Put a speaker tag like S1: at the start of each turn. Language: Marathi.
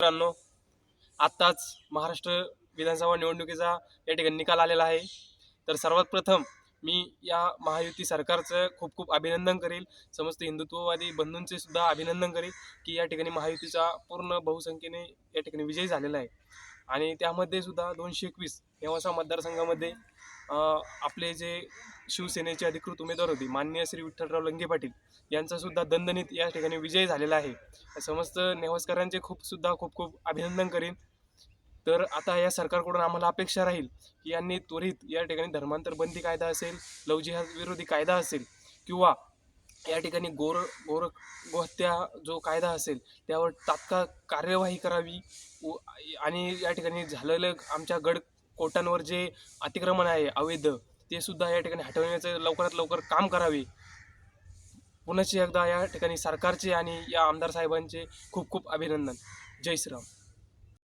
S1: मित्रांनो आत्ताच महाराष्ट्र विधानसभा निवडणुकीचा या ठिकाणी निकाल आलेला आहे. तर सर्वात प्रथम मी या महायुती सरकारचं खूप खूप अभिनंदन करेल. समस्त हिंदुत्ववादी बंधूंचे सुद्धा अभिनंदन करेल की या ठिकाणी महायुतीचा पूर्ण बहुसंख्येने या ठिकाणी विजय झालेला आहे. आणि त्यामध्ये सुद्धा दोनशे एकवीस नेवासा मतदारसंघामध्ये आपले जे शिवसेनेचे अधिकृत उमेदवार होते माननीय श्री विठ्ठलराव लंगे पाटील यांचा सुद्धा दणदणीत या ठिकाणी विजय झालेला आहे. समस्त नेवासकरांचे खूप सुद्धा खूप खूप अभिनंदन करेन. तर आता या सरकारकडून आम्हाला अपेक्षा राहील की यांनी त्वरित या ठिकाणी धर्मांतर बंदी कायदा असेल लवजिहाद विरोधी कायदा असेल किंवा या ठिकाणी गोर गोर गोहत्या जो कायदा असेल त्यावर तात्काळ कार्यवाही करावी व- आणि या ठिकाणी झालेलं आमच्या गड कोटांवर जे अतिक्रमण आहे अवैध ते सुद्धा या ठिकाणी हटवण्याचं लवकरात लवकर काम करावे. पुन्हा एकदा या ठिकाणी सरकारचे आणि या आमदार साहेबांचे खूप खूप अभिनंदन. जय श्रीराम.